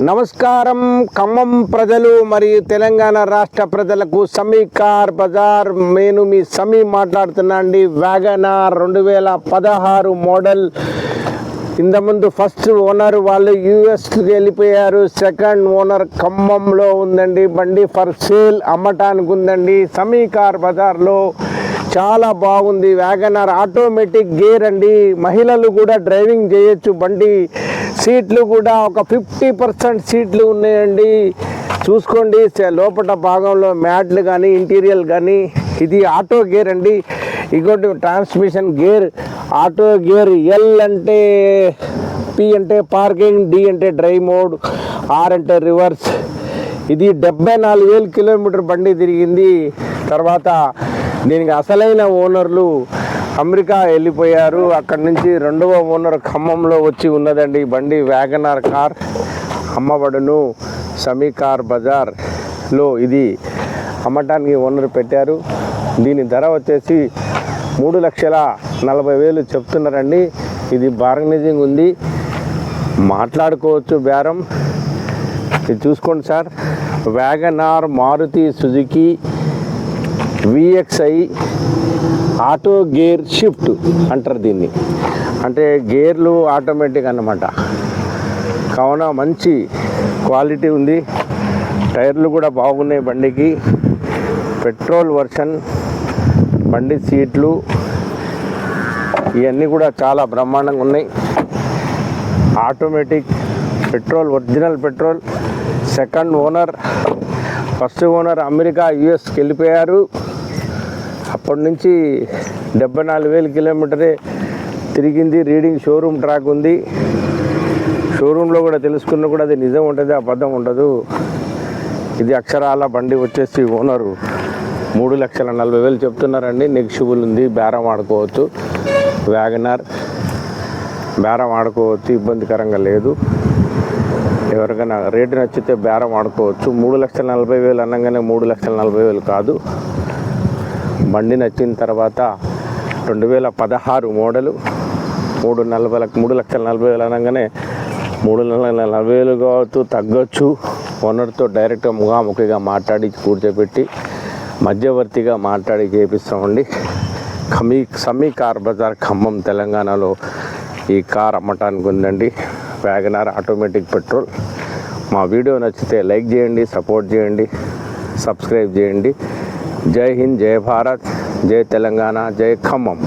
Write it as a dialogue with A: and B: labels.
A: నమస్కారం. ఖమ్మం ప్రజలు మరియు తెలంగాణ రాష్ట్ర ప్రజలకు సమీ కార్ బజార్. నేను మీ సమీ మాట్లాడుతున్నా అండి. వ్యాగనార్ రెండు వేల పదహారు మోడల్. ఇంతకుముందు ఫస్ట్ ఓనర్ వాళ్ళు యూఎస్కి వెళ్ళిపోయారు. సెకండ్ ఓనర్ ఖమ్మంలో ఉందండి. బండి ఫర్ సేల్ అమ్మటానికి ఉందండి. సమీ కార్ బజార్లో చాలా బాగుంది. వ్యాగనార్ ఆటోమేటిక్ గేర్ అండి. మహిళలు కూడా డ్రైవింగ్ చేయొచ్చు. బండి సీట్లు కూడా ఒక ఫిఫ్టీ పర్సెంట్ సీట్లు ఉన్నాయండి. చూసుకోండి. లోపల భాగంలో మ్యాట్లు కానీ ఇంటీరియల్ కానీ ఇది ఆటో గేర్ అండి. ఇంకోటి transmission gear auto gear L అంటే పి అంటే పార్కింగ్ డి అంటే డ్రైవ్ మోడ్ ఆర్ అంటే రివర్స్ ఇది డెబ్బై నాలుగు వేలు కిలోమీటర్ బండి తిరిగింది. తర్వాత దీనికి అసలైన ఓనర్లు అమెరికా వెళ్ళిపోయారు. అక్కడి నుంచి రెండవ ఓనర్ ఖమ్మంలో వచ్చి ఉన్నదండి. బండి వ్యాగనార్ కార్ అమ్మబడును సమీ కార్ బజార్లో ఇది అమ్మటానికి ఓనర్ పెట్టారు. దీని ధర వచ్చేసి మూడు లక్షల నలభై వేలు చెప్తున్నారండి. ఇది బార్గనైజింగ్ ఉంది. మాట్లాడుకోవచ్చు బేరం. ఇది చూసుకోండి sir. WagonR Maruti Suzuki VXi auto gear shift అంటారు దీన్ని. అంటే గేర్లు ఆటోమేటిక్ అన్నమాట. కావున మంచి క్వాలిటీ ఉంది. టైర్లు కూడా బాగున్నాయి బండికి. పెట్రోల్ వర్షన్ బండి సీట్లు ఇవన్నీ కూడా చాలా బ్రహ్మాండంగా ఉన్నాయి. Automatic petrol original petrol second owner first owner America యుఎస్కి వెళ్ళిపోయారు అప్పటి నుంచి డెబ్బై నాలుగు వేల కిలోమీటరే తిరిగింది. రీడింగ్ షోరూమ్ ట్రాక్ ఉంది. షోరూంలో కూడా తెలుసుకున్న కూడా అది నిజం ఉంటుంది అబద్ధం ఉండదు. ఇది అక్షరాల బండి వచ్చేసి ఓనరు. మూడు లక్షల నలభై వేలు చెప్తున్నారండి. నెగిషిబుల్ ఉంది బేరం ఆడుకోవచ్చు. వ్యాగనార్ బేరం ఆడుకోవచ్చు ఇబ్బందికరంగా లేదు. ఎవరికైనా రేటు నచ్చితే బేరం ఆడుకోవచ్చు మూడు లక్షల నలభై వేలు అనగానే మూడు లక్షల నలభై వేలు కాదు. బండి నచ్చిన తర్వాత రెండు వేల పదహారు మోడలు మూడు నలభై లక్ష- మూడు లక్షల నలభై వేలు అనగానే మూడు నెలల నలభై వేలు కావచ్చు తగ్గొచ్చు. ఓనర్తో డైరెక్ట్గా ముఖాముఖిగా మాట్లాడి కూర్చోబెట్టి మధ్యవర్తిగా మాట్లాడి చేపిస్తామండి. కమీ సమీ కార్ బజార్ ఖమ్మం తెలంగాణలో ఈ కార్ అమ్మటానికి ఉందండి. WagonR automatic petrol. మా వీడియో నచ్చితే లైక్ చేయండి సపోర్ట్ చేయండి సబ్స్క్రైబ్ చేయండి. జై హింద్ జై భారత్ జై తెలంగాణ జై ఖమ్మం.